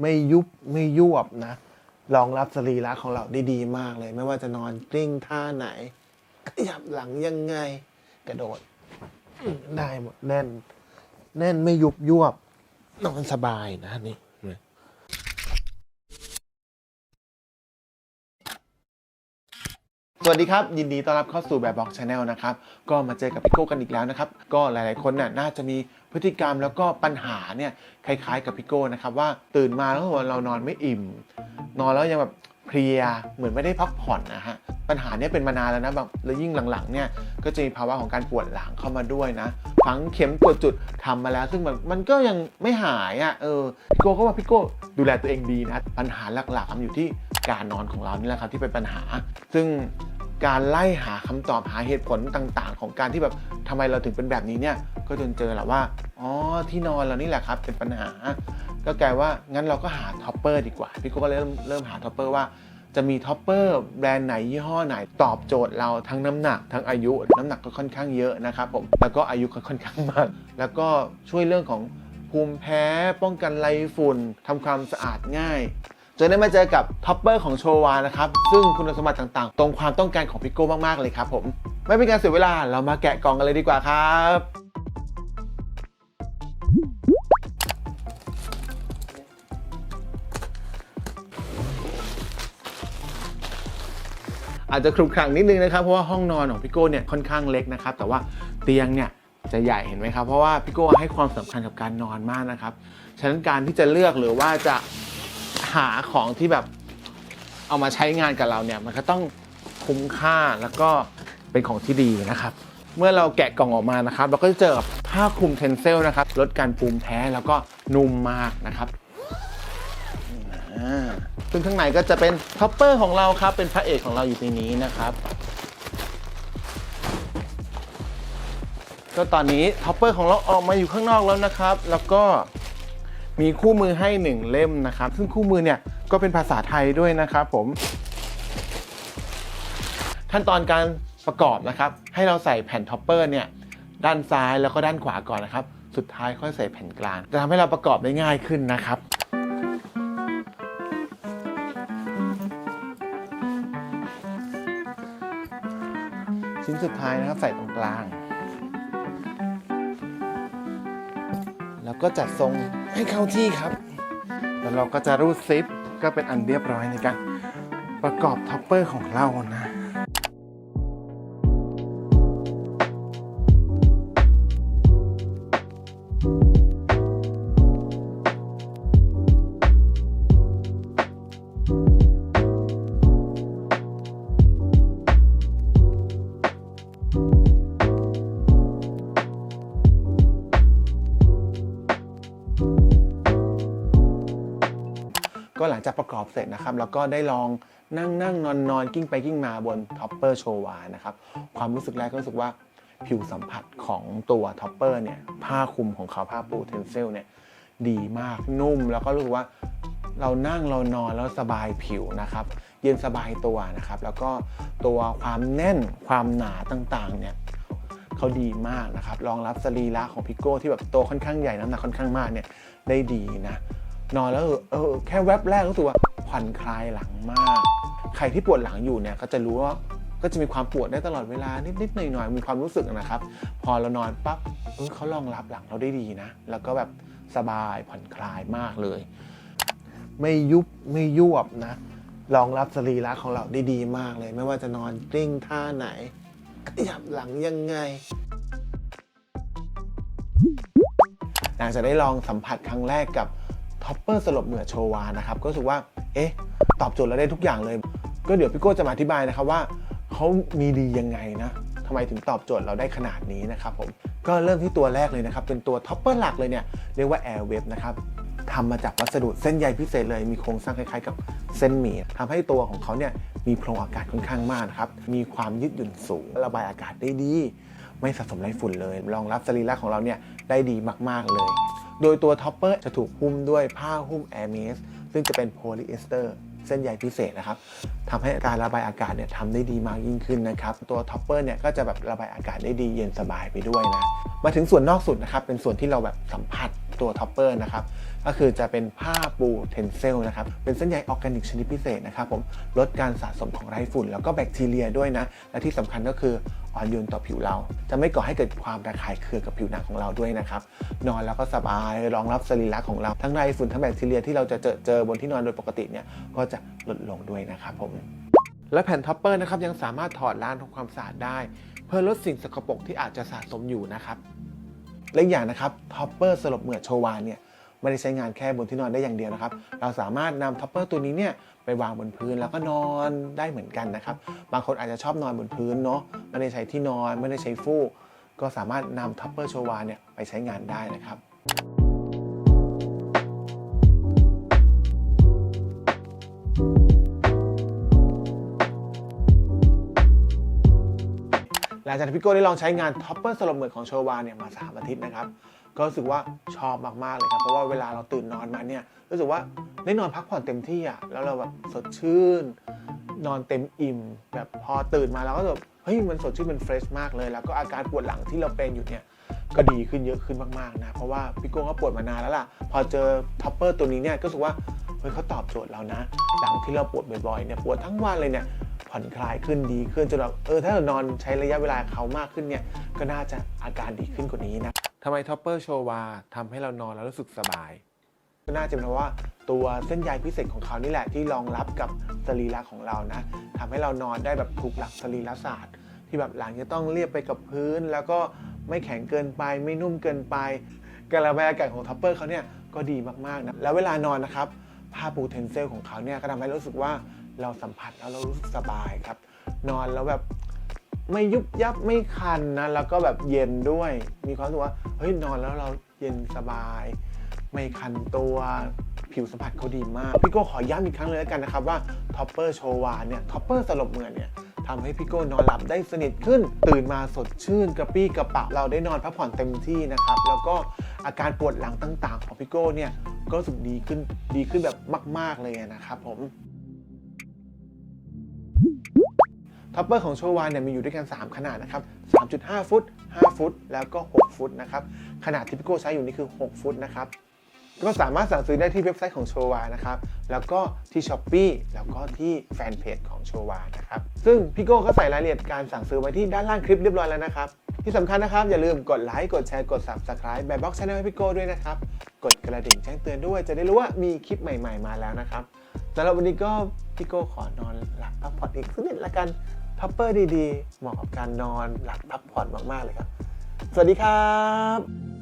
ไม่ยุบไม่ยวบนะรองรับสรีระของเราได้ดีมากเลย ไม่ว่าจะนอนกลิ้งท่าไหน ขยับหลังยังไง กระโดด ได้หมดแน่น แน่นไม่ยุบยวบ นอนสบายนะนี่สวัสดีครับ ยินดีต้อนรับเข้าสู่แบบบอกชาแนลนะครับ ก็มาเจอกับพี่โก้กันอีกแล้วนะครับ ก็หลายๆคนน่ะน่าจะมี พฤติกรรมแล้วก็ปัญหาเนี่ยคล้ายๆ กับพี่โก้นะครับว่าตื่นมาแล้วเรานอนไม่อิ่ม นอนแล้วยังแบบเพลียเหมือนไม่ได้พักผ่อนนะฮะปัญหาเนี้เป็นมานานแล้วนะแบบแล้วยิ่งหลังๆเนี่ยก็จะมีภาวะของการปวดหลังเข้ามาด้วยนะฝังเข็มกดจุดทำมาแล้ว ซึ่งมันมันก็ยังไม่หายอะเออพี่โก้ก็ว่าพี่โก้ดูแลตัวเองดีนะ ปัญหาหลักๆมันอยู่ที่การนอนของเรานี่แหละครับที่เป็นปัญหา ซึ่ง การไล่หาคำตอบหาเหตุผลต่างๆ ของการที่แบบทำไมเราถึงเป็นแบบนี้เนี่ย ก็จนเจอแหละว่าอ๋อที่นอนเรานี่แหละครับเป็นปัญหา ก็กลายว่างั้นเราก็หาท็อปเปอร์ดีกว่าพี่ก้ก็เริ่มเริ่มหาท็อปเปอร์ว่าจะมีท็อปเปอร์แบรนด์ไหนยี่ห้อไหนตอบโจทย์เราทั้งน้ำหนัก ทั้งอายุน้ำหนักก็ค่อนข้างเยอะนะครับผมแล้วก็อายุก็ค่อนข้างมากแล้วก็ช่วยเรื่องของภูมิแพ้ป้องกันไรฝุ่นทำความสะอาดง่าย จนได้มาเจอกับท็อปเปอร์ของโชวานะครับ ซึ่งคุณสมบัติต่างๆ ตรงความต้องการของพิโก้มากๆเลยครับผม ไม่เป็นการเสียเวลาเรามาแกะกล่องกันเลยดีกว่าครับอาจจะครุขระนิดนึงนะครับเพราะว่าห้องนอนของพี่โก้เนี่ยค่อนข้างเล็กนะครับ แต่ว่าเตียงเนี่ยจะใหญ่เห็นไหมครับ เพราะว่าพี่โก้ให้ความสำคัญกับการนอนมากนะครับ ฉะนั้นการที่จะเลือกหรือว่าจะ หาของที่แบบเอามาใช้งานกับเราเนี่ยมันก็ต้องคุ้มค่าแล้วก็เป็นของที่ดีนะครับ เมื่อเราแกะกล่องออกมานะครับ เราก็จะเจอกับผ้าคลุมเทนเซลนะครับลดการปูมแพ้แล้วก็นุ่มมากนะครับอ่าซึ่งข้างในก็จะเป็นท็อปเปอร์ของเราครับเป็นพระเอกของเราอยู่ในนี้นะครับก็ตอนนี้ท็อปเปอร์ของเราออกมาอยู่ข้างนอกแล้วนะครับ แล้วก็ มีคู่มือให้หนึ่งเล่มนะครับ ซึ่งคู่มือเนี่ยก็เป็นภาษาไทยด้วยนะครับผม ขั้นตอนการประกอบนะครับ ให้เราใส่แผ่นท็อปเปอร์เนี่ยด้านซ้ายแล้วก็ด้านขวาก่อนนะครับ สุดท้ายค่อยใส่แผ่นกลาง จะทำให้เราประกอบได้ง่ายขึ้นนะครับชิ้นสุดท้ายนะครับใส่ตรงกลาง ก็จัดทรงให้เข้าที่ครับ แล้วเราก็จะรูดซิปก็เป็นอันเรียบร้อยในการประกอบท็อปเปอร์ของเรานะ ก็หลังจากประกอบเสร็จนะครับแล้วก็ได้ลองนั่งนั่งนอนนอนกิ้งไปกิ้งมาบนท็อปเปอร์โชวานะครับความรู้สึกแรกก็รู้สึกว่าผิวสัมผัสของตัวท็อปเปอร์เนี่ยผ้าคลุมของเขาผ้าปูเทนเซลเนี่ยดีมากนุ่ม แล้วก็รู้สึกว่าเรานั่งเรานอนแล้วสบายผิวนะครับ เย็นสบายตัวนะครับ แล้วก็ตัวความแน่นความหนาต่างๆเนี่ยเขาดีมากนะครับรองรับสรีระของพิโก้ที่แบบตัวค่อนข้างใหญ่น้ำหนักค่อนข้างมากเนี่ยได้ดีนะ นอนแล้วเออแค่แวบแรกรู้สึกว่าผ่อนคลายหลังมาก ใครที่ปวดหลังอยู่เนี่ยก็จะรู้ว่าก็จะมีความปวดได้ตลอดเวลานิดๆหน่อยๆมีความรู้สึกนะครับ พอเรานอนปั๊บเออเขารองรับหลังเราได้ดีนะ แล้วก็แบบสบายผ่อนคลายมากเลย ไม่ยุบไม่ยวบนะรองรับสรีระของเราได้ดีมากเลย ไม่ว่าจะนอนกลิ้งท่าไหนขยับหลังยังไง หลังจากได้ลองสัมผัสครั้งแรกกับ ท็อปเปอร์สลบเหมือโชวานะครับก็รู้สึกว่าเอ๊ะตอบโจทย์เราได้ทุกอย่างเลย ก็เดี๋ยวพี่โก้จะมาอธิบายนะครับว่าเขามีดียังไงนะทำไมถึงตอบโจทย์เราได้ขนาดนี้นะครับผมก็เริ่มที่ตัวแรกเลยนะครับ เป็นตัวท็อปเปอร์หลักเลยเนี่ยเรียกว่า Air w a v นะครับทำมาจากวัสดุเส้นใยพิเศษเลยมีโครงสร้างคล้ายๆ กับเส้นหมี่ทำให้ตัวของเขาเนี่ยมีโพรงอากาศค่อนข้างมากนะครับมีความยืดหยุ่นสูง ระบายอากาศได้ดี ไม่สะสมไรฝุ่นเลย รองรับสรีระของเราเนี่ยได้ดีมากๆเลย โดยตัวท็อปเปอร์จะถูกหุ้มด้วยผ้าหุ้มแอร์เมสซึ่งจะเป็นโพลีเอสเตอร์เส้นใยพิเศษนะครับทำให้การระบายอากาศเนี่ยทำได้ดีมากยิ่งขึ้นนะครับ ตัวท็อปเปอร์เนี่ยก็จะแบบระบายอากาศได้ดีเย็นสบายไปด้วยนะ มาถึงส่วนนอกสุดนะครับ เป็นส่วนที่เราแบบสัมผัสตัวท็อปเปอร์นะครับ ก็คือจะเป็นผ้าปูเทนเซลนะครับ เป็นเส้นใยออร์แกนิกชนิดพิเศษนะครับผม ลดการสะสมของไรฝุ่น แล้วก็แบคทีเรียด้วยนะ และที่สำคัญก็คือ อ่อนโยนต่อผิวเรา จะไม่ก่อให้เกิดความระคายเคืองกับผิวหนังของเราด้วยนะครับ นอนแล้วก็สบายรองรับสรีระของเรา ทั้งไรฝุ่นทั้งแบคทีเรียที่เราจะเจอเจอบนที่นอนโดยปกติเนี่ยก็จะลดลงด้วยนะครับผมและแผ่นท็อปเปอร์นะครับยังสามารถถอดล้างทำความสะอาดได้ เพื่อลดสิ่งสกปรกที่อาจจะสะสมอยู่นะครับและอีกอย่างนะครับท็อปเปอร์สลบเหมือดโชวานเนี่ย ไม่ได้ใช้งานแค่บนที่นอนได้อย่างเดียวนะครับ เราสามารถนำท็อปเปอร์ตัวนี้เนี่ยไปวางบนพื้นแล้วก็นอนได้เหมือนกันนะครับ บางคนอาจจะชอบนอนบนพื้นเนาะไม่ได้ใช้ที่นอนไม่ได้ใช้ฟูกก็สามารถนำท็อปเปอร์โชวาเนี่ยไปใช้งานได้นะครับหลังจากที่พี่โก้ได้ลองใช้งานท็อปเปอร์สลบเหมือนของโชวาเนี่ยมา 3 อาทิตย์นะครับ ก็รู้สึกว่าชอบมากๆเลยครับ เพราะว่าเวลาเราตื่นนอนมาเนี่ยรู้สึกว่าได้นอนพักผ่อนเต็มที่อะแล้วเราแบบสดชื่น นอนเต็มอิ่ม แบบพอตื่นมาเราก็แบบเฮ้ยมันสดชื่นมันเฟรชมากเลย แล้วก็อาการปวดหลังที่เราเป็นอยู่เนี่ยก็ดีขึ้นเยอะขึ้นมากๆนะเพราะว่าพี่โก้ก็ปวดมานานแล้วล่ะ พอเจอท็อปเปอร์ตัวนี้เนี่ยก็รู้สึกว่าเฮ้ยเขาตอบโจทย์เรานะ หลังที่เราปวดบ่อยๆเนี่ยปวดทั้งวันเลยเนี่ยผ่อนคลายขึ้นดีขึ้นจนเราเออถ้าเรานอนใช้ระยะเวลาเขามากขึ้นเนี่ยก็น่าจะอาการดีขึ้นกว่านี้นะ ทำไมท็อปเปอร์โชวาทำให้เรานอนแล้วรู้สึกสบายก็น่าจะเป็นเพราะว่าตัวเส้นใยพิเศษของเขานี่แหละที่รองรับกับสรีระของเรานะทำให้เรานอนได้แบบถูกหลักสรีระศาสตร์ ที่แบบหลังจะต้องเรียบไปกับพื้น แล้วก็ไม่แข็งเกินไป ไม่นุ่มเกินไปการระบายอากาศของท็อปเปอร์เขาเนี่ยก็ดีมากๆนะแล้วเวลานอนนะครับผ้าปูเทนเซลของเขาเนี่ยก็ทำให้รู้สึกว่าเราสัมผัสแล้วเรารู้สึกสบายครับ นอนแล้วแบบ ไม่ยุบยับไม่คันนะ แล้วก็แบบเย็นด้วย มีความรู้สึกว่าเฮ้ยนอนแล้วเราเย็นสบาย ไม่คันตัวผิวสัมผัสเขาดีมาก พี่โก้ขอย้ำอีกครั้งเลยแล้วกันนะครับว่าท็อปเปอร์โชวาเนี่ยท็อปเปอร์สลบเหมือนเนี่ยทำให้พี่โก้นอนหลับได้สนิทขึ้น ตื่นมาสดชื่นกระปี้กระเป๋าเราได้นอนพักผ่อนเต็มที่นะครับ แล้วก็อาการปวดหลังต่าง ๆ ของพี่โก้เนี่ยก็รู้สึกดีขึ้นดีขึ้นแบบมาก ๆเลยนะครับผม ท็อปเปอร์ของโชวาเนี่ยมีอยู่ด้วยกัน 3 ขนาดนะครับ 3.5 ฟุต 5 ฟุต แล้วก็ 6 ฟุตนะครับ ขนาดที่พี่โก้ใช้อยู่นี่คือ 6 ฟุตนะครับ ก็สามารถสั่งซื้อได้ที่เว็บไซต์ของโชวานะครับ แล้วก็ที่ s h อ p e e แล้วก็ที่แฟนเพจของโชวานะครับ ซึ่งพี่โก้ก็ใส่รายละเอียดการสั่งซื้อไว้ที่ด้านล่างคลิปเรียบร้อยแล้วนะครับ ที่สำคัญนะครับอย่าลืมกดไลค์ กดแชร์ กด subscribe แบบบ็อกช anel ให้พี่โก้ด้วยนะครับ กดกระดิ่งแจ้งเตือนด้วย จะได้รู้ว่ามีคลิปใหม่ ๆ มาแล้วนะครับสำหรับวันนี้ก็พี่โก้ขอนอนหลับพักผ่อนอีกสักนิดละกัน ท็อปเปอร์ดีๆ เหมาะกับการนอนหลับพักผ่อนมากๆเลยครับ สวัสดีครับ